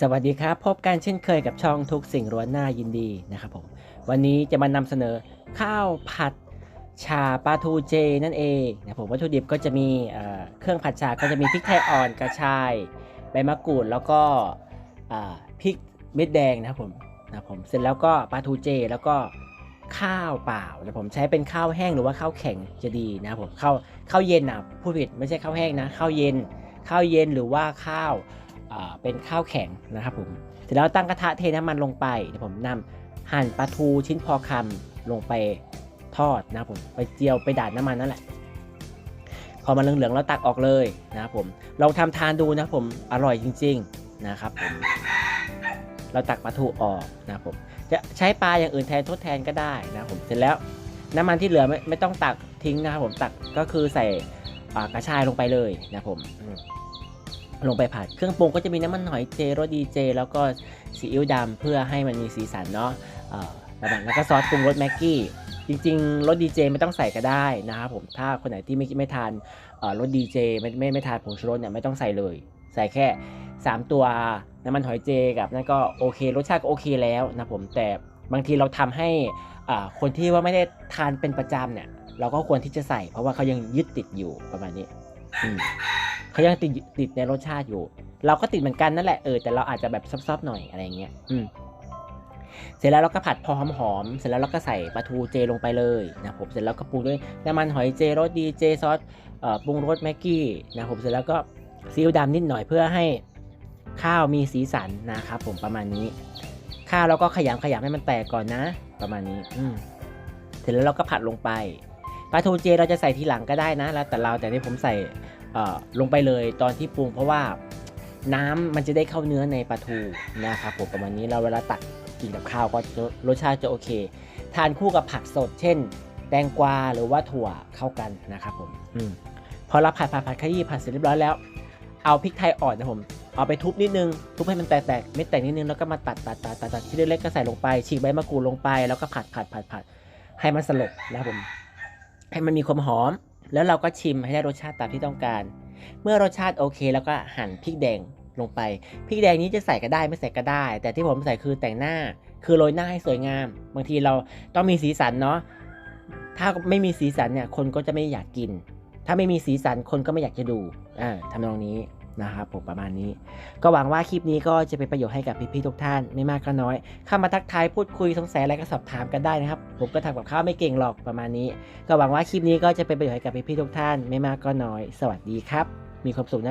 สวัสดีครับ พบกันเช่นเคยกับช่องทุกสิ่งล้วนหน้ายินดีนะครับผม วันนี้จะมานำเสนอข้าวผัดชาปลาทูเจนั่นเองนะผมวัตถุดิบก็จะมีเเครื่องผัดชาก็จะมีพริกไทยอ่อนกระชายใบมะกรูดแล้วก็พริกเม็ดแดงนะครับผมนะผมเสร็จแล้วก็ปลาทูเจแล้วก็ข้าวเปล่านะผมใช้เป็นข้าวแห้งหรือว่าข้าวแข็งจะดีนะครับผมข้าวข้าวเย็นนะผู้ผิดไม่ใช่ข้าวแห้งนะข้าวเย็นข้าวเย็นหรือว่าข้าว เป็นข้าวแข็งนะครับผมเสร็จแล้วตั้งกระทะเทน้ำมันลงไปเดี๋ยวผมนำหั่นปลาทูชิ้นพอคำลงไปทอดนะครับผมไปเจียวไปดาดน้ำมันนั่นแหละ พอมันเหลืองๆแล้วตักออกเลยนะครับผมลองทำทานดูนะผมอร่อยจริง ๆนะครับผมเราตักปลาทูออกนะครับผมจะใช้ปลาอย่างอื่นแทนทดแทนก็ได้นะครับผมเสร็จแล้วน้ำมันที่เหลือไม่ไม่ต้องตักทิ้งนะครับผมตักก็คือใส่กระชายลงไปเลยนะครับผม ลงไปผัด เครื่องปรุงก็จะมีน้ำมันหอยเจรสดีเจ แล้วก็ซีอิ๊วดำเพื่อให้มันมีสีสันเนาะเอ่อประมาณแล้วก็ซอสปรุงรสแม็กกี้จริงๆรสดีเจไม่ต้องใส่ก็ได้นะครับผมถ้าคนไหนที่ไม่ไม่ทานเอ่อรสดีเจไม่ไม่ไม่ทานผงชูรสเนี่ยไม่ต้องใส่เลย ใส่แค่ 3 ตัวน้ำมันหอยเจกับนั่นก็โอเค รสชาติก็โอเคแล้วนะผมแต่บางทีเราทำให้อ่าคนที่ว่าไม่ได้ทานเป็นประจำเนี่ย เราก็ควรที่จะใส่ เพราะว่าเขายังยึดติดอยู่ประมาณนี้อืม เขายังติดติดในรสชาติอยู่ เราก็ติดเหมือนกันนั่นแหละเออแต่เราอาจจะแบบซอบๆหน่อยอะไรอย่างเงี้ยอืมเสร็จแล้วเราก็ผัดพอหอมๆ เสร็จแล้วเราก็ใส่ปลาทูเจลงไปเลยนะผมเสร็จแล้วก็ปรุงด้วยน้ำมันหอยเจรสดีเจซอสเอ่อปรุงรสแม็กกี้นะผมเสร็จแล้วก็ซีอิ๊วดำนิดหน่อยเพื่อให้ข้าวมีสีสันนะครับผมประมาณนี้ ข้าวเราก็ขยำขยำให้มันแตกก่อนนะ ประมาณนี้อืมเสร็จแล้วเราก็ผัดลงไปปลาทูเจเราจะใส่ทีหลังก็ได้นะ แล้วแต่เราแต่ที่ผมใส่ ลงไปเลยตอนที่ปรุงเพราะว่าน้ำมันจะได้เข้าเนื้อในปลาทูนะครับผมประมาณนี้เราเวลาตักกินกับข้าวก็รสชาติจะโอเค ทานคู่กับผักสด เช่น แตงกวาหรือว่าถั่วเข้ากันนะครับผมอมพอเราผัดผัดผัดขยี้ผัดเสร็จเรียบร้อยแล้ว เอาพริกไทยอ่อนนะผมเอาไปทุบนิดนึง ทุบให้มันแตกๆเม็ดแตกนิดนึงแล้วก็มาตัดตัดตัดตัดตัดที่เล็กๆก็ใส่ลงไปฉีกใบมะกรูดลงไปแล้วก็ผัดผัดผัดผัดให้มันสลบนะครับผม ให้มันมีความหอม แล้วเราก็ชิมให้ได้รสชาติตามที่ต้องการ เมื่อรสชาติโอเค แล้วก็หั่นพริกแดงลงไป พริกแดงนี้จะใส่ก็ได้ไม่ใส่ก็ได้ แต่ที่ผมใส่คือแต่งหน้า คือโรยหน้าให้สวยงาม บางทีเราต้องมีสีสันเนาะ ถ้าไม่มีสีสันเนี่ยคนก็จะไม่อยากกิน ถ้าไม่มีสีสันคนก็ไม่อยากจะดู อ่าทำนองนี้ นะครับผมประมาณนี้ ก็หวังว่าคลิปนี้ก็จะเป็นประโยชน์ให้กับพี่ๆทุกท่านไม่มากก็น้อย เข้ามาทักทายพูดคุยสงสัยอะไรก็สอบถามกันได้นะครับ ผมก็ทำกับข้าวไม่เก่งหรอกประมาณนี้ ก็หวังว่าคลิปนี้ก็จะเป็นประโยชน์ให้กับพี่ๆทุกท่านไม่มากก็น้อย สวัสดีครับ มีความสุขนะ